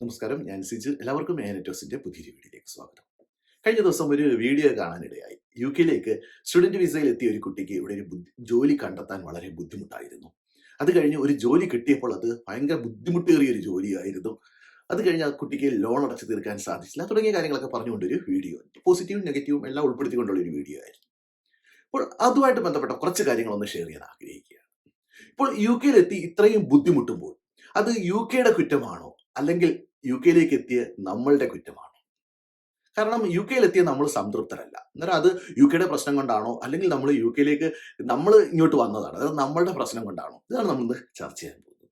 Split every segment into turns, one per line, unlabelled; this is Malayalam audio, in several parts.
നമസ്കാരം. ഞാൻ സിജു എല്ലാവർക്കും ഏനറ്റോസിന്റെ പുതിയൊരു വീഡിയോയിലേക്ക് സ്വാഗതം. കഴിഞ്ഞ ദിവസം ഒരു വീഡിയോ കാണാനിടയായി. യു കെയിലേക്ക് സ്റ്റുഡന്റ് വിസയിൽ എത്തിയ ഒരു കുട്ടിക്ക് ഇവിടെ ഒരു ജോലി കണ്ടെത്താൻ വളരെ ബുദ്ധിമുട്ടായിരുന്നു. അത് കഴിഞ്ഞ് ഒരു ജോലി കിട്ടിയപ്പോൾ അത് ഭയങ്കര ബുദ്ധിമുട്ടേറിയ ഒരു ജോലിയായിരുന്നു. അത് കഴിഞ്ഞ് ആ കുട്ടിക്ക് ലോൺ അടച്ചു തീർക്കാൻ സാധിച്ചില്ല. തുടങ്ങിയ കാര്യങ്ങളൊക്കെ പറഞ്ഞുകൊണ്ടൊരു വീഡിയോ. പോസിറ്റീവും നെഗറ്റീവും എല്ലാം ഉൾപ്പെടുത്തിക്കൊണ്ടുള്ള ഒരു വീഡിയോ ആയിരുന്നു. അപ്പോൾ അതുമായിട്ട് ബന്ധപ്പെട്ട കുറച്ച് കാര്യങ്ങളൊന്ന് ഷെയർ ചെയ്യാൻ ആഗ്രഹിക്കുകയാണ്. ഇപ്പോൾ യു കെയിലെത്തി ഇത്രയും ബുദ്ധിമുട്ടുമ്പോൾ അത് യു കെയുടെ കുറ്റമാണോ? അല്ലെങ്കിൽ യു കെയിലേക്ക് എത്തിയ നമ്മളുടെ കുറ്റമാണ്. കാരണം യു കെയിലെത്തിയ നമ്മൾ സംതൃപ്തരല്ല. അന്നേരം അത് യു കെയുടെ പ്രശ്നം കൊണ്ടാണോ അല്ലെങ്കിൽ നമ്മൾ യു കെയിലേക്ക് നമ്മൾ ഇങ്ങോട്ട് വന്നതാണ് അതായത് നമ്മളുടെ പ്രശ്നം കൊണ്ടാണോ ഇതാണ് നമ്മൾ ചർച്ച ചെയ്യാൻ പോകുന്നത്.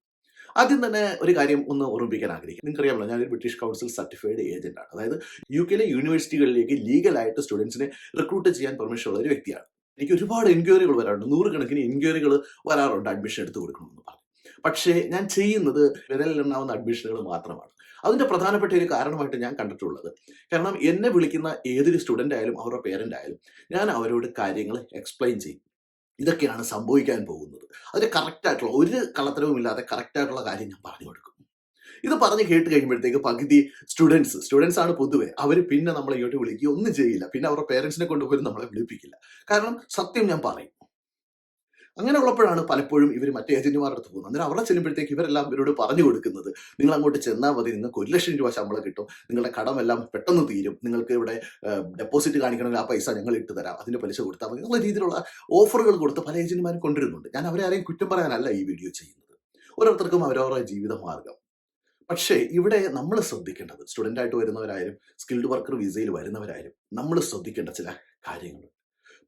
ആദ്യം തന്നെ ഒരു കാര്യം ഒന്ന് ഓർമ്മിപ്പിക്കാൻ ആഗ്രഹിക്കും. നിങ്ങൾക്കറിയാമല്ലോ ഞാനൊരു ബ്രിട്ടീഷ് കൗൺസിൽ സർട്ടിഫൈഡ് ഏജന്റ് ആണ് അതായത് യു കെയിലെ യൂണിവേഴ്സിറ്റികളിലേക്ക് ലീഗലായിട്ട് സ്റ്റുഡൻസിനെ റിക്രൂട്ട് ചെയ്യാൻ പെർമിഷൻ ഉള്ള ഒരു വ്യക്തിയാണ്. എനിക്ക് ഒരുപാട് എൻക്വയറികൾ വരാറുണ്ട്. നൂറുകണക്കിന് എൻക്വയറികൾ വരാറുണ്ട് അഡ്മിഷൻ എടുത്ത് കൊടുക്കണമെന്ന് പറഞ്ഞു. പക്ഷേ ഞാൻ ചെയ്യുന്നത് വിരലിലെണ്ണാവുന്ന അഡ്മിഷനുകൾ മാത്രമാണ്. അതിന്റെ പ്രധാനപ്പെട്ട ഒരു കാരണമായിട്ട് ഞാൻ കണ്ടിട്ടുള്ളത്. കാരണം എന്നെ വിളിക്കുന്ന ഏതൊരു സ്റ്റുഡന്റ് ആയാലും അവരുടെ പേരന്റ് ആയാലും ഞാൻ അവരോട് കാര്യങ്ങൾ എക്സ്പ്ലെയിൻ ചെയ്യും. ഇതൊക്കെയാണ് സംഭവിക്കാൻ പോകുന്നത്. അതിന് കറക്റ്റായിട്ടുള്ള ഒരു കള്ളത്തരവും ഇല്ലാതെ കറക്റ്റായിട്ടുള്ള കാര്യം ഞാൻ പറഞ്ഞു കൊടുക്കും. ഇത് പറഞ്ഞ് കേട്ട് കഴിയുമ്പോഴത്തേക്ക് പകുതി സ്റ്റുഡൻസ് സ്റ്റുഡൻസ് ആണ് പൊതുവേ. അവർ പിന്നെ നമ്മളെ ഇങ്ങോട്ട് വിളിക്കുക ഒന്നും ചെയ്യില്ല. പിന്നെ അവരുടെ പേരൻസിനെ കൊണ്ടുപോലും നമ്മളെ വിളിപ്പിക്കില്ല. കാരണം സത്യം ഞാൻ പറയും. അങ്ങനെ ഉള്ളപ്പോഴാണ് പലപ്പോഴും ഇവർ മറ്റേ ഏജന്റുമാരുടെ അടുത്ത് പോകുന്നത്. അന്നേരം അവിടെ ചെല്ലുമ്പോഴത്തേക്ക് ഇവരെല്ലാം ഇവരോട് പറഞ്ഞു കൊടുക്കുന്നത് നിങ്ങൾ അങ്ങോട്ട് ചെന്നാൽ മതി നിങ്ങൾക്ക് ഒരു ലക്ഷം രൂപ ശമ്പളം കിട്ടും നിങ്ങളുടെ കടമെല്ലാം പെട്ടെന്ന് തീരും നിങ്ങൾക്ക് ഇവിടെ ഡെപ്പോസിറ്റ് കാണിക്കണമെങ്കിൽ ആ പൈസ ഞങ്ങൾ ഇട്ട് തരാം അതിന്റെ പലിശ കൊടുത്താൽ മതി എന്നുള്ള രീതിയിലുള്ള ഓഫറുകൾ കൊടുത്ത് പല ഏജന്റുമാരും കൊണ്ടുവരുന്നുണ്ട്. ഞാൻ അവരെ ആരെയും കുറ്റം പറയാനല്ല ഈ വീഡിയോ ചെയ്യുന്നത്. ഓരോരുത്തർക്കും അവരവരുടെ ജീവിത മാർഗം പക്ഷേ ഇവിടെ നമ്മൾ ശ്രദ്ധിക്കേണ്ടത് സ്റ്റുഡന്റ് ആയിട്ട് വരുന്നവരായാലും സ്കിൽഡ് വർക്കർ വിസയിൽ വരുന്നവരായാലും നമ്മൾ ശ്രദ്ധിക്കേണ്ട ചില കാര്യങ്ങൾ.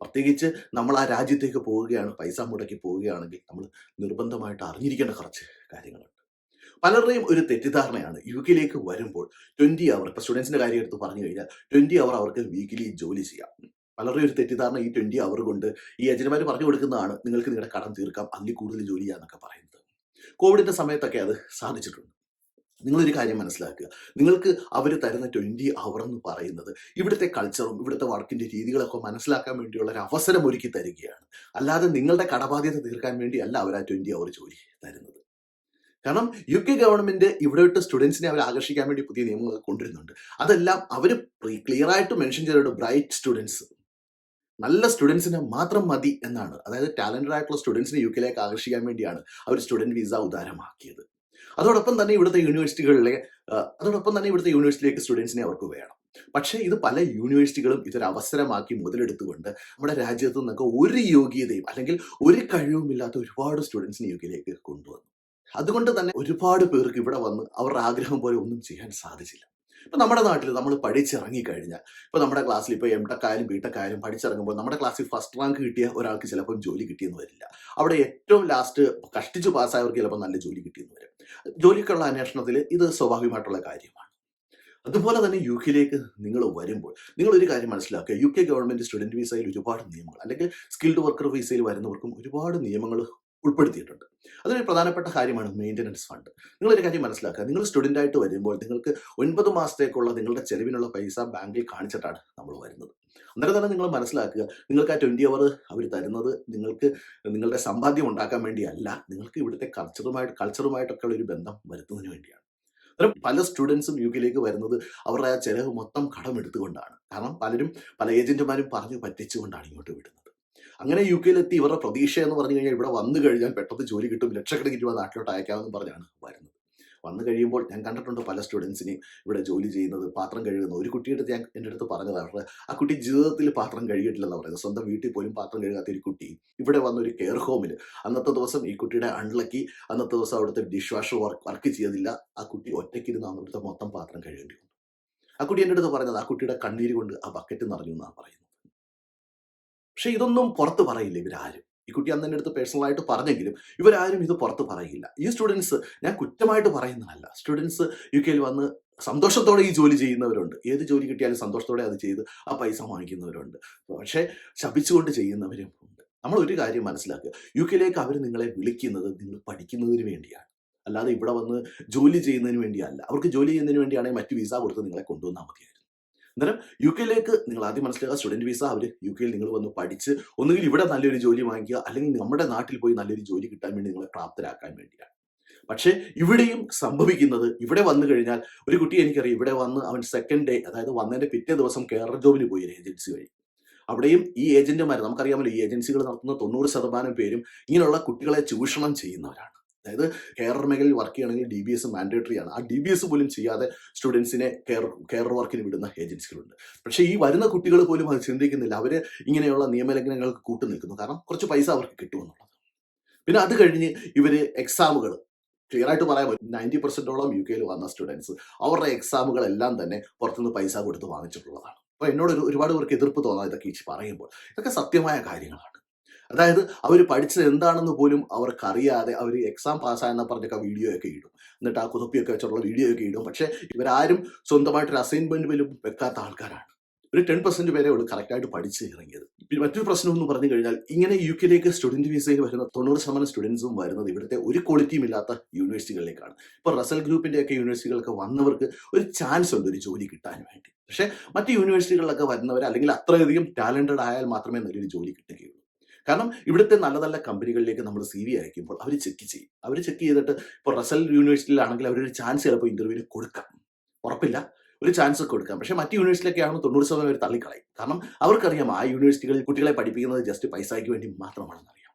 പ്രത്യേകിച്ച് നമ്മൾ ആ രാജ്യത്തേക്ക് പോവുകയാണ് പൈസ മുടക്കി പോവുകയാണെങ്കിൽ നമ്മൾ നിർബന്ധമായിട്ട് അറിഞ്ഞിരിക്കേണ്ട കുറച്ച് കാര്യങ്ങളുണ്ട്. പലരുടെയും ഒരു തെറ്റിദ്ധാരണയാണ് യു കെയിലേക്ക് വരുമ്പോൾ ട്വന്റി അവർ ഇപ്പൊ സ്റ്റുഡൻസിന്റെ കാര്യം എടുത്ത് പറഞ്ഞു കഴിഞ്ഞാൽ ട്വന്റി അവർ അവർക്ക് വീക്കിലി ജോലി ചെയ്യാം. പലരുടെയും ഒരു തെറ്റിദ്ധാരണ ഈ ട്വന്റി അവർ കൊണ്ട് ഈ ഏജന്റുമാർ പറഞ്ഞു കൊടുക്കുന്നതാണ് നിങ്ങൾക്ക് നിങ്ങളുടെ കടം തീർക്കാം അതിൽ കൂടുതൽ ജോലി ചെയ്യാന്നൊക്കെ പറയുന്നത്. കോവിഡിന്റെ സമയത്തൊക്കെ അത് സാധിച്ചിട്ടുണ്ട്. നിങ്ങളൊരു കാര്യം മനസ്സിലാക്കുക. നിങ്ങൾക്ക് അവർ തരുന്ന ട്വന്റി അവർ എന്ന് പറയുന്നത് ഇവിടുത്തെ കൾച്ചറും ഇവിടുത്തെ വർക്കിന്റെ രീതികളൊക്കെ മനസ്സിലാക്കാൻ വേണ്ടിയുള്ള ഒരു അവസരം ഒരുക്കി തരികയാണ്. അല്ലാതെ നിങ്ങളുടെ കടബാധ്യത തീർക്കാൻ വേണ്ടിയല്ല അവർ ആ ട്വന്റി അവർ ജോലി തരുന്നത്. കാരണം യു കെ ഗവൺമെന്റ് ഇവിടോട്ട് സ്റ്റുഡൻസിനെ അവർ ആകർഷിക്കാൻ വേണ്ടി പുതിയ നിയമങ്ങൾ കൊണ്ടുവരുന്നുണ്ട്. അതെല്ലാം അവർ ക്ലിയർ ആയിട്ട് മെൻഷൻ ചെയ്തിട്ടുണ്ട് ബ്രൈറ്റ് സ്റ്റുഡൻസ് നല്ല സ്റ്റുഡൻസിനെ മാത്രം മതി എന്നാണ്. അതായത് ടാലന്റഡ് ആയിട്ടുള്ള സ്റ്റുഡൻസിനെ യു കെയിലേക്ക് ആകർഷിക്കാൻ വേണ്ടിയാണ് അവർ സ്റ്റുഡന്റ് വിസ ഉദാരമാക്കിയത്. അതോടൊപ്പം തന്നെ ഇവിടുത്തെ യൂണിവേഴ്സിറ്റികളിലെ അതോടൊപ്പം തന്നെ ഇവിടുത്തെ യൂണിവേഴ്സിറ്റിയിലേക്ക് സ്റ്റുഡൻസിനെ അവർക്ക് വേണം. പക്ഷേ ഇത് പല യൂണിവേഴ്സിറ്റികളും ഇതൊരു അവസരമാക്കി മുതലെടുത്തുകൊണ്ട് നമ്മുടെ രാജ്യത്തു നിന്നൊക്കെ ഒരു യോഗ്യതയും അല്ലെങ്കിൽ ഒരു കഴിവുമില്ലാത്ത ഒരുപാട് സ്റ്റുഡൻസിനെ യോഗ്യതയിലേക്ക് കൊണ്ടുവന്നു. അതുകൊണ്ട് തന്നെ ഒരുപാട് പേർക്ക് ഇവിടെ വന്ന് അവരുടെ ആഗ്രഹം പോലെ ഒന്നും ചെയ്യാൻ സാധിച്ചില്ല. ഇപ്പൊ നമ്മുടെ നാട്ടിൽ നമ്മൾ പഠിച്ചിറങ്ങി കഴിഞ്ഞാൽ ഇപ്പൊ നമ്മുടെ ക്ലാസ്സിൽ ഇപ്പൊ എം ടെക് ആയാലും ബി ടെക് ആയാലും പഠിച്ചിറങ്ങുമ്പോൾ നമ്മുടെ ക്ലാസ്സിൽ ഫസ്റ്റ് റാങ്ക് കിട്ടിയ ഒരാൾക്ക് ചിലപ്പോൾ ജോലി കിട്ടിയെന്ന് വരില്ല. അവിടെ ഏറ്റവും ലാസ്റ്റ് കഷ്ടിച്ച് പാസ്സായവർക്ക് ചിലപ്പോൾ നല്ല ജോലി കിട്ടിയെന്ന് വരും. ജോലിക്കുള്ള അന്വേഷണത്തിൽ ഇത് സ്വാഭാവികമായിട്ടുള്ള കാര്യമാണ്. അതുപോലെ തന്നെ യു കെയിലേക്ക് നിങ്ങൾ വരുമ്പോൾ നിങ്ങൾ ഒരു കാര്യം മനസ്സിലാക്കുക. യു കെ ഗവൺമെന്റ് സ്റ്റുഡന്റ് വിസയിൽ ഒരുപാട് നിയമങ്ങൾ അല്ലെങ്കിൽ സ്കിൽഡ് വർക്കർ വിസയിൽ വരുന്നവർക്കും ഒരുപാട് നിയമങ്ങൾ ഉൾപ്പെടുത്തിയിട്ടുണ്ട്. അതൊരു പ്രധാനപ്പെട്ട കാര്യമാണ് മെയിന്റനൻസ് ഫണ്ട് നിങ്ങളൊരു കാര്യം മനസ്സിലാക്കുക. നിങ്ങൾ സ്റ്റുഡന്റ് ആയിട്ട് വരുമ്പോൾ നിങ്ങൾക്ക് ഒൻപത് മാസത്തേക്കുള്ള നിങ്ങളുടെ ചെലവിനുള്ള പൈസ ബാങ്കിൽ കാണിച്ചിട്ടാണ് നമ്മൾ വരുന്നത്. അന്നേരം തന്നെ നിങ്ങൾ മനസ്സിലാക്കുക നിങ്ങൾക്ക് ആ ട്വന്റി അവർ അവർ തരുന്നത് നിങ്ങൾക്ക് നിങ്ങളുടെ സമ്പാദ്യം ഉണ്ടാക്കാൻ വേണ്ടിയല്ല നിങ്ങൾക്ക് ഇവിടുത്തെ കൾച്ചറുമായിട്ട് കൾച്ചറുമായിട്ടൊക്കെ ഉള്ള ഒരു ബന്ധം വരുത്തുന്നതിന് വേണ്ടിയാണ്. അന്നേരം പല സ്റ്റുഡൻസും യു കെയിലേക്ക് വരുന്നത് അവരുടെ ആ ചെലവ് മൊത്തം കടമെടുത്തുകൊണ്ടാണ്. കാരണം പലരും പല ഏജന്റുമാരും പറഞ്ഞു പറ്റിച്ചുകൊണ്ടാണ് ഇങ്ങോട്ട് വിടുന്നത്. അങ്ങനെ യു കെയിലെത്തി. ഇവരുടെ പ്രതീക്ഷ എന്ന് പറഞ്ഞു കഴിഞ്ഞാൽ ഇവിടെ വന്നു കഴിഞ്ഞാൽ പെട്ടെന്ന് ജോലി കിട്ടും. ലക്ഷക്കണക്കിന് രൂപ നാട്ടിലോട്ട് അയക്കാമെന്ന് പറഞ്ഞാണ് വരുന്നത്. വന്നു കഴിയുമ്പോൾ ഞാൻ കണ്ടിട്ടുണ്ട് പല സ്റ്റുഡൻസിനെയും ഇവിടെ ജോലി ചെയ്യുന്നത് പാത്രം കഴുകുന്ന ഒരു കുട്ടിയുടെ ഞാൻ എന്റെ അടുത്ത് പറഞ്ഞതാണ്. ആ കുട്ടി ജീവിതത്തിൽ പാത്രം കഴുകിയിട്ടില്ലെന്ന് പറയുന്നത്. സ്വന്തം വീട്ടിൽ പോലും പാത്രം കഴുകാത്ത ഒരു കുട്ടി ഇവിടെ വന്ന ഒരു കെയർ ഹോമിൽ അന്നത്തെ ദിവസം ഈ കുട്ടിയുടെ അൺലക്കി അന്നത്തെ ദിവസം അവിടുത്തെ ഡിഷ് വാഷർ വർക്ക് വർക്ക് ചെയ്തില്ല ആ കുട്ടി ഒറ്റയ്ക്കിരുന്ന് അവിടുത്തെ മൊത്തം പാത്രം കഴുകേണ്ടി വന്നു ആ കുട്ടി എന്റെ അടുത്ത് പറഞ്ഞത് ആ കുട്ടിയുടെ കണ്ണീര് കൊണ്ട് ആ ബക്കറ്റ് നിറഞ്ഞു എന്നാണ് പറയുന്നത്. പക്ഷെ ഇതൊന്നും പുറത്ത് പറയില്ല ഇവരാരും. ഈ കുട്ടി അന്ന് എന്റെ അടുത്ത് പേഴ്സണലായിട്ട് പറഞ്ഞെങ്കിലും ഇവരാരും ഇത് പുറത്ത് പറയില്ല. ഈ സ്റ്റുഡൻസ് ഞാൻ കുറ്റമായിട്ട് പറയുന്നതല്ല. സ്റ്റുഡൻസ് യു കെയിൽ വന്ന് സന്തോഷത്തോടെ ഈ ജോലി ചെയ്യുന്നവരുണ്ട്. ഏത് ജോലി കിട്ടിയാലും സന്തോഷത്തോടെ അത് ചെയ്ത് ആ പൈസ വാങ്ങിക്കുന്നവരുണ്ട്. പക്ഷേ ശപിച്ചുകൊണ്ട് ചെയ്യുന്നവരും ഉണ്ട്. നമ്മൾ ഒരു കാര്യം മനസ്സിലാക്കുക. യു കെയിലേക്ക് അവർ നിങ്ങളെ വിളിക്കുന്നത് നിങ്ങൾ പഠിക്കുന്നതിന് വേണ്ടിയാണ്. അല്ലാതെ ഇവിടെ വന്ന് ജോലി ചെയ്യുന്നതിന് വേണ്ടിയല്ല. അവർക്ക് ജോലി ചെയ്യുന്നതിന് വേണ്ടിയാണെങ്കിൽ മറ്റു വിസ കൊടുത്ത് നിങ്ങളെ കൊണ്ടുവന്നാൽ മതിയായിരുന്നു അന്നേരം യു കെയിലേക്ക് നിങ്ങൾ ആദ്യം മനസ്സിലാക്കുക സ്റ്റുഡന്റ് വിസ അവർ യു കെയിൽ നിങ്ങൾ വന്ന് പഠിച്ച് ഒന്നുകിൽ ഇവിടെ നല്ലൊരു ജോലി വാങ്ങിക്കുക അല്ലെങ്കിൽ നമ്മുടെ നാട്ടിൽ പോയി നല്ലൊരു ജോലി കിട്ടാൻ വേണ്ടി നിങ്ങളെ പ്രാപ്തരാക്കാൻ വേണ്ടിയാണ്. പക്ഷേ ഇവിടെയും സംഭവിക്കുന്നത് ഇവിടെ വന്നു കഴിഞ്ഞാൽ ഒരു കുട്ടി എനിക്കറിയാം ഇവിടെ വന്ന് അവൻ സെക്കൻഡ് ഡേ അതായത് വന്നതിന്റെ പിറ്റേ ദിവസം കെയർ ജോബിന് പോയി ഒരു ഏജൻസി വഴി. അവിടെയും ഈ ഏജന്റുമാർ നമുക്കറിയാമല്ലോ ഈ ഏജൻസികൾ നടത്തുന്ന തൊണ്ണൂറ് ശതമാനം പേരും ഇങ്ങനെയുള്ള കുട്ടികളെ ചൂഷണം ചെയ്യുന്നവരാണ്. അതായത് കെയർ മേഖലയിൽ വർക്ക് ചെയ്യണമെങ്കിൽ ഡി ബി എസ് മാൻഡേറ്ററി ആണ്. ആ ഡി ബി എസ് പോലും ചെയ്യാതെ സ്റ്റുഡൻസിനെ കെയർ കെയർ വർക്കിന് വിടുന്ന ഏജൻസികളുണ്ട് പക്ഷേ ഈ വരുന്ന കുട്ടികൾ പോലും അത് ചിന്തിക്കുന്നില്ല. അവർ ഇങ്ങനെയുള്ള നിയമലംഘനങ്ങൾക്ക് കൂട്ടു നിൽക്കുന്നു. കാരണം കുറച്ച് പൈസ അവർക്ക് കിട്ടുമെന്നുള്ളത് പിന്നെ അത് കഴിഞ്ഞ് ഇവർ എക്സാമുകൾ ക്ലിയർ ആയിട്ട് പറയാൻ പറ്റും. നയന്റി പെർസെന്റോളം യു കെയിൽ വന്ന സ്റ്റുഡൻസ് അവരുടെ എക്സാമുകളെല്ലാം തന്നെ പുറത്തുനിന്ന് പൈസ കൊടുത്ത് വാങ്ങിച്ചിട്ടുള്ളതാണ്. അപ്പോൾ എന്നോട് ഒരു- ഒരുപാട് പേർക്ക് എതിർപ്പ് തോന്നാം ഇതൊക്കെ ഈ പറയുമ്പോൾ. ഇതൊക്കെ സത്യമായ കാര്യങ്ങളാണ്. അതായത് അവർ പഠിച്ചത് എന്താണെന്ന് പോലും അവർക്കറിയാതെ അവർ എക്സാം പാസ്സായെന്ന് പറഞ്ഞൊക്കെ വീഡിയോ ഒക്കെ ഇടും. എന്നിട്ട് ആ കുതപ്പിയൊക്കെ വെച്ചുള്ള വീഡിയോ ഒക്കെ ഇടും. പക്ഷേ ഇവരാരും സ്വന്തമായിട്ടൊരു അസൈൻമെന്റ് പോലും വെക്കാത്ത ആൾക്കാരാണ്. ഒരു ടെൻ പെർസെന്റ് പേരെ ഉള്ളൂ കറക്റ്റായിട്ട് പഠിച്ച് ഇറങ്ങിയത്. മറ്റൊരു പ്രശ്നം എന്ന് പറഞ്ഞു കഴിഞ്ഞാൽ ഇങ്ങനെ യു കെയിലേക്ക് സ്റ്റുഡന്റ് വിസയിൽ വരുന്ന തൊണ്ണൂറ് ശതമാനം സ്റ്റുഡൻസും വരുന്നത് ഇവിടുത്തെ ഒരു ക്വാളിറ്റിയും ഇല്ലാത്ത യൂണിവേഴ്സിറ്റികളിലേക്കാണ് ഇപ്പോൾ റസൽ ഗ്രൂപ്പിന്റെ ഒക്കെ യൂണിവേഴ്സിറ്റികളൊക്കെ വന്നവർക്ക് ഒരു ചാൻസ് ഉണ്ട് ഒരു ജോലി കിട്ടാൻ വേണ്ടി. പക്ഷേ മറ്റ് യൂണിവേഴ്സിറ്റികളിലൊക്കെ വരുന്നവർ അല്ലെങ്കിൽ അത്രയധികം ടാലന്റഡ് ആയാൽ മാത്രമേ നല്ലൊരു ജോലി കിട്ടുകയുള്ളൂ. കാരണം ഇവിടുത്തെ നല്ല നല്ല കമ്പനികളിലേക്ക് നമ്മൾ സി വി അയക്കുമ്പോൾ അവർ ചെക്ക് ചെയ്യും. അവർ ചെക്ക് ചെയ്തിട്ട് ഇപ്പോൾ റസൽ യൂണിവേഴ്സിറ്റിയിലാണെങ്കിൽ അവരൊരു ചാൻസ് ചിലപ്പോൾ ഇന്റർവ്യൂവിന് കൊടുക്കാം. ഉറപ്പില്ല. ഒരു ചാൻസ് കൊടുക്കാം. പക്ഷേ മറ്റ് യൂണിവേഴ്സിറ്റിയിലൊക്കെ ആണ് തൊണ്ണൂറ് ശതമാനം അവർ തള്ളിക്കളയും. കാരണം അവർക്കറിയാം ആ യൂണിവേഴ്സിറ്റികളിൽ കുട്ടികളെ പഠിപ്പിക്കുന്നത് ജസ്റ്റ് പൈസയ്ക്ക് വേണ്ടി മാത്രമാണെന്ന് അറിയാം.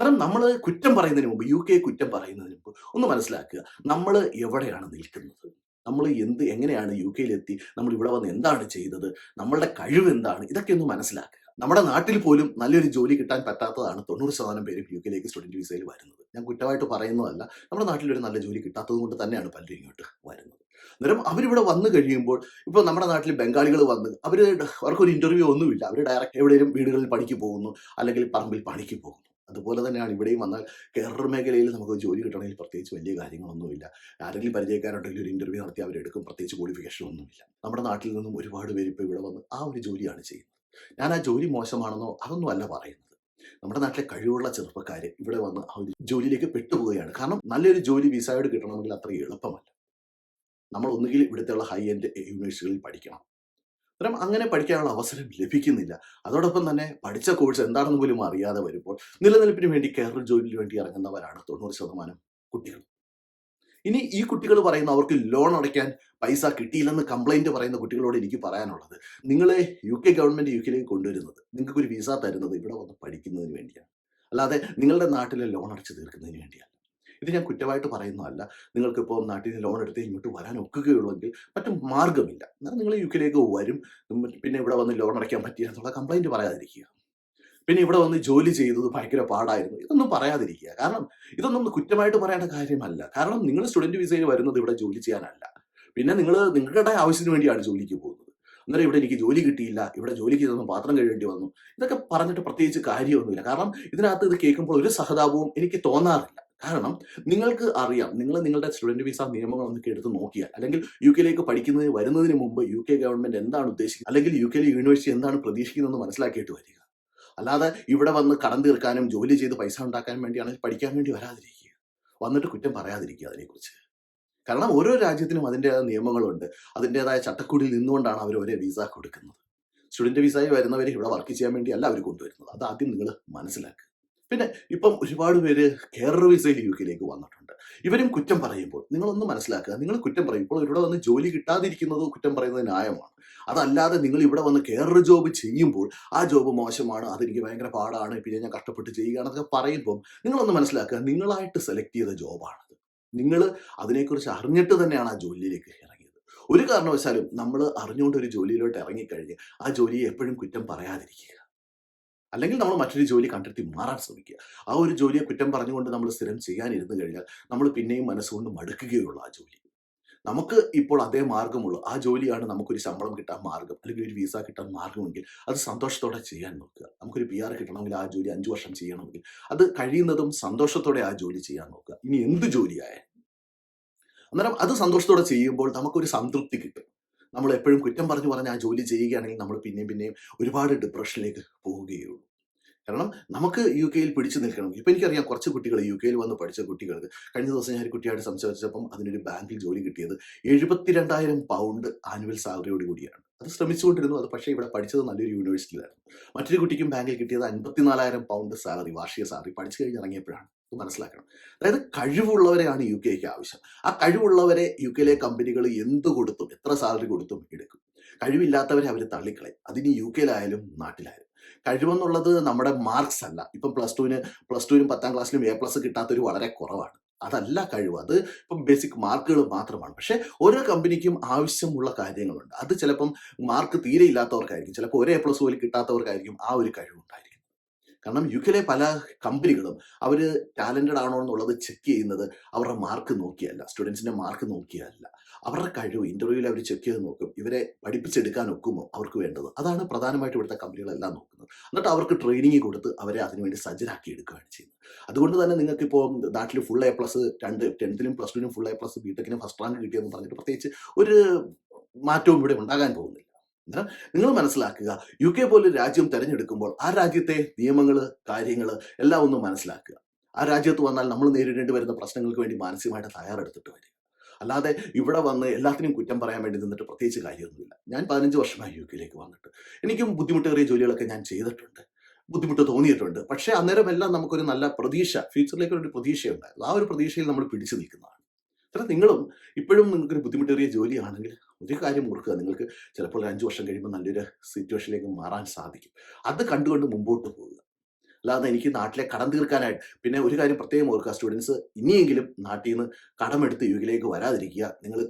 കാരണം നമ്മൾ കുറ്റം പറയുന്നതിന് മുമ്പ് യു കെ കുറ്റം പറയുന്നതിന് മുമ്പ് ഒന്ന് മനസ്സിലാക്കുക. നമ്മൾ എവിടെയാണ് നിൽക്കുന്നത്? നമ്മൾ എന്ത് എങ്ങനെയാണ് യു കെയിലെത്തി നമ്മൾ ഇവിടെ വന്ന് എന്താണ് ചെയ്തത്? നമ്മളുടെ കഴിവ് എന്താണ്? ഇതൊക്കെ ഒന്ന് മനസ്സിലാക്കുക. നമ്മുടെ നാട്ടിൽ പോലും നല്ലൊരു ജോലി കിട്ടാൻ പറ്റാത്തതാണ് തൊണ്ണൂറ് ശതമാനം പേരും യു കെയിലേക്ക് സ്റ്റുഡന്റ് വിസയിൽ വരുന്നത്. ഞാൻ കുറ്റമായിട്ട് പറയുന്നതല്ല. നമ്മുടെ നാട്ടിൽ ഒരു നല്ല ജോലി കിട്ടാത്തത് കൊണ്ട് തന്നെയാണ് പലരും ഇങ്ങോട്ട് വരുന്നത്. അന്നേരം അവരിവിടെ വന്നു കഴിയുമ്പോൾ ഇപ്പോൾ നമ്മുടെ നാട്ടിൽ ബംഗാളികൾ വന്ന് അവർ അവർക്കൊരു ഇന്റർവ്യൂ ഒന്നുമില്ല. അവർ ഡയറക്റ്റ് എവിടെയും വീടുകളിൽ പണിക്ക് പോകുന്നു അല്ലെങ്കിൽ പറമ്പിൽ പണിക്ക് പോകുന്നു. അതുപോലെ തന്നെയാണ് ഇവിടെയും വന്നാൽ കേരള മേഖലയിൽ നമുക്ക് ജോലി കിട്ടണമെങ്കിൽ പ്രത്യേകിച്ച് വലിയ കാര്യങ്ങളൊന്നുമില്ല. ആരെങ്കിലും പരിചയക്കാരുണ്ടെങ്കിൽ ഒരു ഇന്റർവ്യൂ നടത്തി അവരെടുക്കും. പ്രത്യേകിച്ച് ക്വാളിഫിക്കേഷൻ ഒന്നുമില്ല. നമ്മുടെ നാട്ടിൽ നിന്നും ഒരുപാട് പേര് ഇപ്പോൾ ഇവിടെ വന്ന് ആ ഒരു ജോലിയാണ് ചെയ്യുന്നത്. ഞാൻ ആ ജോലി മോശമാണെന്നോ അതൊന്നും അല്ല പറയുന്നത്. നമ്മുടെ നാട്ടിലെ കഴിവുള്ള ചെറുപ്പക്കാർ ഇവിടെ വന്ന് ആ ജോലിയിലേക്ക് പെട്ടുപോവുകയാണ്. കാരണം നല്ലൊരു ജോലി വിസയോട് കിട്ടണമെങ്കിൽ അത്ര എളുപ്പമല്ല. നമ്മൾ ഒന്നുകിൽ ഇവിടുത്തെയുള്ള ഹൈ എൻഡ് യൂണിവേഴ്സിറ്റികളിൽ പഠിക്കണം. അന്നേരം അങ്ങനെ പഠിക്കാനുള്ള അവസരം ലഭിക്കുന്നില്ല. അതോടൊപ്പം തന്നെ പഠിച്ച കോഴ്സ് എന്താണെന്ന് പോലും അറിയാതെ വരുമ്പോൾ നിലനിൽപ്പിന് വേണ്ടി കേരള ജോലിക്ക് വേണ്ടി ഇറങ്ങുന്നവരാണ് തൊണ്ണൂറ് ശതമാനം കുട്ടികൾ. ഇനി ഈ കുട്ടികൾ പറയുന്ന അവർക്ക് ലോൺ അടയ്ക്കാൻ പൈസ കിട്ടിയില്ലെന്ന് കംപ്ലൈന്റ് പറയുന്ന കുട്ടികളോട് എനിക്ക് പറയാനുള്ളത്. നിങ്ങളെ യു കെ ഗവൺമെന്റ് യു കെയിലേക്ക് കൊണ്ടുവരുന്നത് നിങ്ങൾക്ക് ഒരു വിസ തരുന്നത് ഇവിടെ വന്ന് പഠിക്കുന്നതിന് വേണ്ടിയാണ്. അല്ലാതെ നിങ്ങളുടെ നാട്ടിലെ ലോൺ അടച്ചു തീർക്കുന്നതിന് വേണ്ടിയാണ് ഇത് ഞാൻ കുറ്റമായിട്ട് പറയുന്നതല്ല. നിങ്ങൾക്കിപ്പോൾ നാട്ടിൽ നിന്ന് ലോൺ എടുത്ത് ഇങ്ങോട്ട് വരാൻ ഒക്കുകയുള്ളെങ്കിൽ മറ്റു മാർഗമില്ല എന്നാൽ നിങ്ങൾ യു കെയിലേക്ക് വരും പിന്നെ ഇവിടെ വന്ന് ലോൺ അടയ്ക്കാൻ പറ്റില്ല എന്നുള്ള പറയാതിരിക്കുക. പിന്നെ ഇവിടെ വന്ന് ജോലി ചെയ്തത് ഭയങ്കര പാടായിരുന്നു. ഇതൊന്നും പറയാതിരിക്കുക. കാരണം ഇതൊന്നും കുറ്റമായിട്ട് പറയേണ്ട കാര്യമല്ല. കാരണം നിങ്ങൾ സ്റ്റുഡന്റ് വിസയിൽ വരുന്നത് ഇവിടെ ജോലി ചെയ്യാനല്ല. പിന്നെ നിങ്ങൾ നിങ്ങളുടെ ആവശ്യത്തിന് വേണ്ടിയാണ് ജോലിക്ക് പോകുന്നത്. അന്നേരം ഇവിടെ എനിക്ക് ജോലി കിട്ടിയില്ല. ഇവിടെ ജോലിക്ക് ചെന്ന് പാത്രം കഴുകേണ്ടി വന്നു. ഇതൊക്കെ പറഞ്ഞിട്ട് പ്രത്യേകിച്ച് കാര്യമൊന്നുമില്ല. കാരണം ഇതിനകത്ത് ഇത് കേൾക്കുമ്പോൾ ഒരു സഹതാപവും എനിക്ക് തോന്നാറില്ല. കാരണം നിങ്ങൾക്ക് അറിയാം. നിങ്ങൾ നിങ്ങളുടെ സ്റ്റുഡന്റ് വിസ നിയമങ്ങൾ ഒന്നൊക്കെ എടുത്ത് നോക്കിയാൽ അല്ലെങ്കിൽ യു കെയിലേക്ക് പഠിക്കുന്നതിന് വരുന്നതിന് മുമ്പ് യു കെ ഗവൺമെന്റ് എന്താണ് ഉദ്ദേശിക്കുന്നത്? അല്ലെങ്കിൽ യു കെയിലെ യൂണിവേഴ്സിറ്റി എന്താണ് പ്രതീക്ഷിക്കുന്നതെന്ന് മനസ്സിലാക്കിയിട്ട് വരിക. അല്ലാതെ ഇവിടെ വന്ന് കടം തീർക്കാനും ജോലി ചെയ്ത് പൈസ ഉണ്ടാക്കാനും വേണ്ടിയാണെങ്കിൽ പഠിക്കാൻ വേണ്ടി വരാതിരിക്കുക. വന്നിട്ട് കുറ്റം പറയാതിരിക്കുക അതിനെക്കുറിച്ച്. കാരണം ഓരോ രാജ്യത്തിനും അതിന്റെതായ നിയമങ്ങളുണ്ട്. അതിന്റെതായ ചട്ടക്കൂടിൽ നിന്നുകൊണ്ടാണ് അവർ ഒരേ വിസ കൊടുക്കുന്നത്. സ്റ്റുഡന്റ് വിസയിൽ വരുന്നവരെ ഇവിടെ വർക്ക് ചെയ്യാൻ വേണ്ടിയല്ല അവർ കൊണ്ടുവരുന്നത്. അത് ആദ്യം നിങ്ങൾ മനസ്സിലാക്കുക. പിന്നെ ഇപ്പം ഒരുപാട് പേര് കേരള വിസയിൽ യു കെയിലേക്ക് വന്നിട്ടുണ്ട്. ഇവരും കുറ്റം പറയുമ്പോൾ നിങ്ങളൊന്ന് മനസ്സിലാക്കുക. നിങ്ങൾ കുറ്റം പറയുമ്പോൾ ഇവിടെ വന്ന് ജോലി കിട്ടാതിരിക്കുന്നത് കുറ്റം പറയുന്നത് ന്യായമാണ്. അതല്ലാതെ നിങ്ങൾ ഇവിടെ വന്ന് കയറൊരു ജോബ് ചെയ്യുമ്പോൾ ആ ജോബ് മോശമാണ് അതെനിക്ക് ഭയങ്കര പാടാണ് പിന്നെ ഞാൻ കഷ്ടപ്പെട്ട് ചെയ്യുകയാണെന്നൊക്കെ പറയുമ്പം നിങ്ങളൊന്ന് മനസ്സിലാക്കുക നിങ്ങളായിട്ട് സെലക്ട് ചെയ്ത ജോബാണത് നിങ്ങൾ അതിനെക്കുറിച്ച് അറിഞ്ഞിട്ട് തന്നെയാണ് ആ ജോലിയിലേക്ക് ഇറങ്ങിയത്. ഒരു കാരണവശാലും നമ്മൾ അറിഞ്ഞുകൊണ്ട് ഒരു ജോലിയിലോട്ട് ഇറങ്ങിക്കഴിഞ്ഞ് ആ ജോലിയെ എപ്പോഴും കുറ്റം പറയാതിരിക്കുക. അല്ലെങ്കിൽ നമ്മൾ മറ്റൊരു ജോലി കണ്ടെത്തി മാറാൻ ശ്രമിക്കുക. ആ ഒരു ജോലിയെ കുറ്റം പറഞ്ഞുകൊണ്ട് നമ്മൾ സ്ഥിരം ചെയ്യാനിരുന്നു കഴിഞ്ഞാൽ നമ്മൾ പിന്നെയും മനസ്സുകൊണ്ട് മടുക്കുകയുള്ളൂ ആ ജോലി. നമുക്ക് ഇപ്പോൾ അതേ മാർഗമുള്ളൂ. ആ ജോലിയാണ് നമുക്കൊരു ശമ്പളം കിട്ടാൻ മാർഗം അല്ലെങ്കിൽ ഒരു വിസ കിട്ടാൻ മാർഗമെങ്കിൽ അത് സന്തോഷത്തോടെ ചെയ്യാൻ നോക്കുക. നമുക്കൊരു പി ആർ കിട്ടണമെങ്കിൽ ആ ജോലി അഞ്ചു വർഷം ചെയ്യണമെങ്കിൽ അത് കഴിയുന്നതും സന്തോഷത്തോടെ ആ ജോലി ചെയ്യാൻ നോക്കുക. ഇനി എന്ത് ജോലിയായ അന്നേരം അത് സന്തോഷത്തോടെ ചെയ്യുമ്പോൾ നമുക്കൊരു സംതൃപ്തി കിട്ടും. നമ്മൾ എപ്പോഴും കുറ്റം പറഞ്ഞു പറഞ്ഞ് ആ ജോലി ചെയ്യുകയാണെങ്കിൽ നമ്മൾ പിന്നെയും പിന്നെയും ഒരുപാട് ഡിപ്രഷനിലേക്ക് പോവുകയുള്ളൂ കാരണം നമുക്ക് യു കെയിൽ പിടിച്ചു നിൽക്കണം. ഇപ്പം എനിക്കറിയാം കുറച്ച് കുട്ടികൾ യു കെയിൽ വന്ന് പഠിച്ച കുട്ടികൾക്ക് കഴിഞ്ഞ ദിവസം ഞാൻ ഒരു കുട്ടിയായിട്ട് സംസാരിച്ചപ്പം അതിനൊരു ബാങ്കിൽ ജോലി കിട്ടിയത് എഴുപത്തിരണ്ടായിരം പൗണ്ട് ആനുവൽ സാലറിയോട് കൂടിയാണ്. അത് ശ്രമിച്ചുകൊണ്ടിരുന്നു. അത് പക്ഷേ ഇവിടെ പഠിച്ചത് നല്ലൊരു യൂണിവേഴ്സിറ്റിയിലായിരുന്നു മറ്റൊരു കുട്ടിക്കും ബാങ്കിൽ കിട്ടിയത് അൻപത്തിനാലായിരം പൗണ്ട് സാലറി വാർഷിക സാലറി പഠിച്ചു കഴിഞ്ഞ് ഇറങ്ങിയപ്പോഴാണ് മനസ്സിലാക്കണം. അതായത് കഴിവുള്ളവരെയാണ് യു കെക്ക് ആവശ്യം. ആ കഴിവുള്ളവരെ യു കെയിലെ കമ്പനികൾ എന്ത് കൊടുത്തും എത്ര സാലറി കൊടുത്തും എടുക്കും. കഴിവില്ലാത്തവരെ അവർ തള്ളിക്കളയും. അതിന് യു കെയിലായാലും നാട്ടിലായാലും. കഴിവെന്നുള്ളത് നമ്മുടെ മാർക്സ് അല്ല. ഇപ്പം പ്ലസ് ടുവിന് പ്ലസ് ടുവിനും പത്താം ക്ലാസ്സിലും എ പ്ലസ് കിട്ടാത്തൊരു വളരെ കുറവാണ്. അതല്ല കഴിവ്. അത് ഇപ്പം ബേസിക് മാർക്കുകൾ മാത്രമാണ്. പക്ഷെ ഓരോ കമ്പനിക്കും ആവശ്യമുള്ള കാര്യങ്ങളുണ്ട്. അത് ചിലപ്പം മാർക്ക് തീരെ ഇല്ലാത്തവർക്കായിരിക്കും. ചിലപ്പോൾ ഒരേ പ്ലസ് പോലും കിട്ടാത്തവർക്കായിരിക്കും ആ ഒരു കഴിവുണ്ടായിരിക്കും കാരണം യു കെയിലെ പല കമ്പനികളും അവർ ടാലന്റഡ് ആണോ എന്നുള്ളത് ചെക്ക് ചെയ്യുന്നത് അവരുടെ മാർക്ക് നോക്കിയല്ല. സ്റ്റുഡൻസിന്റെ മാർക്ക് നോക്കിയല്ല. അവരുടെ കഴിവ് ഇന്റർവ്യൂവിൽ അവർ ചെക്ക് ചെയ്ത് നോക്കും. ഇവരെ പഠിപ്പിച്ചെടുക്കാൻ ഒക്കുമോ അവർക്ക് വേണ്ടത്? അതാണ് പ്രധാനമായിട്ട് ഇവിടുത്തെ കമ്പനികളെല്ലാം നോക്കുന്നത്. എന്നിട്ട് അവർക്ക് ട്രെയിനിങ് കൊടുത്ത് അവരെ അതിനുവേണ്ടി സജ്ജരാക്കി എടുക്കുകയാണ് ചെയ്യുന്നത്. അതുകൊണ്ട് തന്നെ നിങ്ങൾക്ക് ഇപ്പോൾ നാട്ടിൽ ഫുൾ എ പ്ലസ് രണ്ട് ടെൻത്തിലും പ്ലസ് ടുവിനും ഫുൾ എ പ്ലസ് ബിടെക്കിനും ഫസ്റ്റ് റാങ്ക് കിട്ടിയെന്ന് പറഞ്ഞിട്ട് പ്രത്യേകിച്ച് ഒരു മാറ്റവും ഇവിടെ ഉണ്ടാകാൻ പോകുന്നില്ല. നിങ്ങൾ മനസ്സിലാക്കുക യു കെ പോലൊരു രാജ്യം തിരഞ്ഞെടുക്കുമ്പോൾ ആ രാജ്യത്തെ നിയമങ്ങൾ കാര്യങ്ങൾ എല്ലാം ഒന്ന് മനസ്സിലാക്കുക. ആ രാജ്യത്ത് വന്നാൽ നമ്മൾ നേരിടേണ്ടി വരുന്ന പ്രശ്നങ്ങൾക്ക് വേണ്ടി മാനസികമായിട്ട് തയ്യാറെടുത്തിട്ട് വരിക. അല്ലാതെ ഇവിടെ വന്ന് എല്ലാത്തിനും കുറ്റം പറയാൻ വേണ്ടി നിന്നിട്ട് പ്രത്യേകിച്ച് കാര്യമൊന്നുമില്ല. ഞാൻ പതിനഞ്ച് വർഷമായി യു കെയിലേക്ക് വന്നിട്ട്. എനിക്കും ബുദ്ധിമുട്ടേറിയ ജോലികളൊക്കെ ഞാൻ ചെയ്തിട്ടുണ്ട്. ബുദ്ധിമുട്ട് തോന്നിയിട്ടുണ്ട്. പക്ഷേ അന്നേരമെല്ലാം നമുക്കൊരു നല്ല പ്രതീക്ഷ ഫ്യൂച്ചറിലേക്ക് ഒരു പ്രതീക്ഷയുണ്ടായിരുന്നു. ആ ഒരു പ്രതീക്ഷയിൽ നമ്മൾ പിടിച്ചു നിൽക്കുന്നതാണ്. അത്ര നിങ്ങളും ഇപ്പോഴും നിങ്ങൾക്കൊരു ബുദ്ധിമുട്ടേറിയ ജോലിയാണെങ്കിൽ ഒരു കാര്യം ഓർക്കുക. നിങ്ങൾക്ക് ചിലപ്പോൾ ഒരു അഞ്ച് വർഷം കഴിയുമ്പോൾ നല്ലൊരു സിറ്റുവേഷനിലേക്ക് മാറാൻ സാധിക്കും. അത് കണ്ടുകൊണ്ട് മുമ്പോട്ട് പോവുക. അല്ലാതെ എനിക്ക് നാട്ടിലെ കടം തീർക്കാനായിട്ട്. പിന്നെ ഒരു കാര്യം പ്രത്യേകം ഓർക്കുക സ്റ്റുഡൻസ്. ഇനിയെങ്കിലും നാട്ടിൽ നിന്ന് കടമെടുത്ത് യു കെയിലേക്ക് വരാതിരിക്കുക. നിങ്ങൾ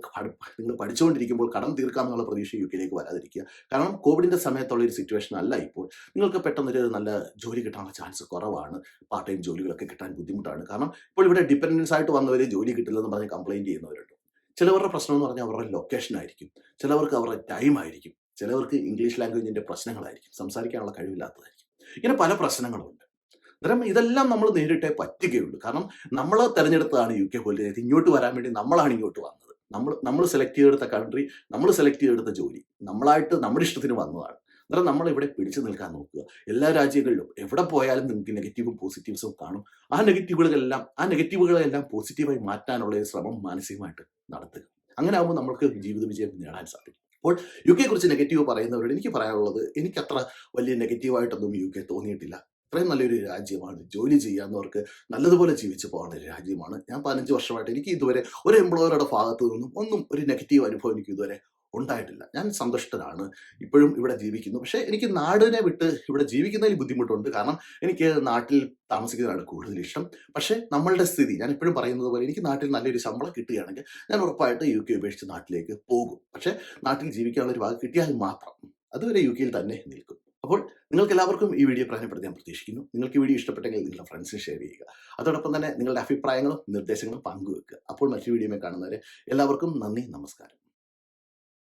നിങ്ങൾ പഠിച്ചുകൊണ്ടിരിക്കുമ്പോൾ കടം തീർക്കാമെന്നുള്ള പ്രതീക്ഷ യു കെയിലേക്ക് വരാതിരിക്കുക. കാരണം കോവിഡിന്റെ സമയത്തുള്ള ഒരു സിറ്റുവേഷൻ അല്ല ഇപ്പോൾ. നിങ്ങൾക്ക് പെട്ടെന്നൊരു നല്ല ജോലി കിട്ടാനുള്ള ചാൻസ് കുറവാണ്. പാർട്ട് ടൈം ജോലികളൊക്കെ കിട്ടാൻ ബുദ്ധിമുട്ടാണ്. കാരണം ഇപ്പോൾ ഇവിടെ ഡിപ്പെൻഡൻസ് ആയിട്ട് വന്നവർ ജോലി കിട്ടില്ലെന്ന് പറഞ്ഞ് കംപ്ലൈന്റ് ചെയ്യുന്നവരുണ്ട്. ചിലവരുടെ പ്രശ്നം എന്ന് പറഞ്ഞാൽ അവരുടെ ലൊക്കേഷൻ ആയിരിക്കും. ചിലവർക്ക് അവരുടെ ടൈം ആയിരിക്കും. ചിലവർക്ക് ഇംഗ്ലീഷ് ലാംഗ്വേജിന്റെ പ്രശ്നങ്ങളായിരിക്കും. സംസാരിക്കാനുള്ള കഴിവില്ലാത്തതായിരിക്കും. ഇങ്ങനെ പല പ്രശ്നങ്ങളുണ്ട്. അന്നേരം ഇതെല്ലാം നമ്മൾ നേരിട്ടേ പറ്റുകയുള്ളൂ. കാരണം നമ്മൾ തിരഞ്ഞെടുത്തതാണ് യു കെ പോലെ ഇങ്ങോട്ട് വരാൻ വേണ്ടി നമ്മളാണ് ഇങ്ങോട്ട് വന്നത്. നമ്മൾ നമ്മൾ സെലക്ട് ചെയ്തെടുത്ത കൺട്രി നമ്മൾ സെലക്ട് ചെയ്തെടുത്ത ജോലി. നമ്മളായിട്ട് നമ്മുടെ ഇഷ്ടത്തിന് വന്നതാണ്. അന്നേരം നമ്മൾ ഇവിടെ പിടിച്ചു നിൽക്കാൻ നോക്കുക. എല്ലാ രാജ്യങ്ങളിലും എവിടെ പോയാലും നിങ്ങൾക്ക് നെഗറ്റീവും പോസിറ്റീവ്സും കാണും. ആ നെഗറ്റീവുകളെല്ലാം ആ നെഗറ്റീവുകളെല്ലാം പോസിറ്റീവായി മാറ്റാനുള്ള ശ്രമം മാനസികമായിട്ട് നടത്തുക. അങ്ങനെ ആകുമ്പോൾ നമുക്ക് ജീവിത വിജയം നേടാൻ സാധിക്കും. അപ്പോൾ യു കെ കുറിച്ച് നെഗറ്റീവ് പറയുന്നവരോട് എനിക്ക് പറയാനുള്ളത് എനിക്ക് അത്ര വലിയ നെഗറ്റീവായിട്ടൊന്നും യു കെ തോന്നിയിട്ടില്ല. അത്രയും നല്ലൊരു രാജ്യമാണ്. ജോലി ചെയ്യാവുന്നവർക്ക് നല്ലതുപോലെ ജീവിച്ചു പോകുന്ന ഒരു രാജ്യമാണ്. ഞാൻ പതിനഞ്ച് വർഷമായിട്ട് എനിക്ക് ഇതുവരെ ഒരു എംപ്ലോയറുടെ ഭാഗത്തു നിന്നും ഒന്നും ഒരു നെഗറ്റീവ് അനുഭവം എനിക്ക് ഇതുവരെ ഉണ്ടായിട്ടില്ല. ഞാൻ സന്തുഷ്ടനാണ്. ഇപ്പോഴും ഇവിടെ ജീവിക്കുന്നു. പക്ഷേ എനിക്ക് നാടിനെ വിട്ട് ഇവിടെ ജീവിക്കുന്നതിൽ ബുദ്ധിമുട്ടുണ്ട്. കാരണം എനിക്ക് നാട്ടിൽ താമസിക്കുന്നതാണ് കൂടുതൽ ഇഷ്ടം. പക്ഷേ നമ്മളുടെ സ്ഥിതി ഞാൻ എപ്പോഴും പറയുന്നത് പോലെ എനിക്ക് നാട്ടിൽ നല്ലൊരു ശമ്പളം കിട്ടുകയാണെങ്കിൽ ഞാൻ ഉറപ്പായിട്ട് യു കെ ഉപേക്ഷിച്ച് നാട്ടിലേക്ക് പോകും. പക്ഷേ നാട്ടിൽ ജീവിക്കാനുള്ള ഒരു ഭാഗം കിട്ടിയാൽ മാത്രം അതുവരെ യു കെയിൽ തന്നെ നിൽക്കും. അപ്പോൾ നിങ്ങൾക്ക് എല്ലാവർക്കും ഈ വീഡിയോ പ്രയോജനപ്പെടുത്തി ഞാൻ പ്രതീക്ഷിക്കുന്നു. നിങ്ങൾക്ക് ഈ വീഡിയോ ഇഷ്ടപ്പെട്ടെങ്കിൽ നിങ്ങളുടെ ഫ്രണ്ട്സിന് ഷെയർ ചെയ്യുക. അതോടൊപ്പം തന്നെ നിങ്ങളുടെ അഭിപ്രായങ്ങളും നിർദ്ദേശങ്ങളും പങ്കുവെക്കുക. അപ്പോൾ മറ്റൊരു വീഡിയോ കാണുന്നവരെ എല്ലാവർക്കും നന്ദി നമസ്കാരം.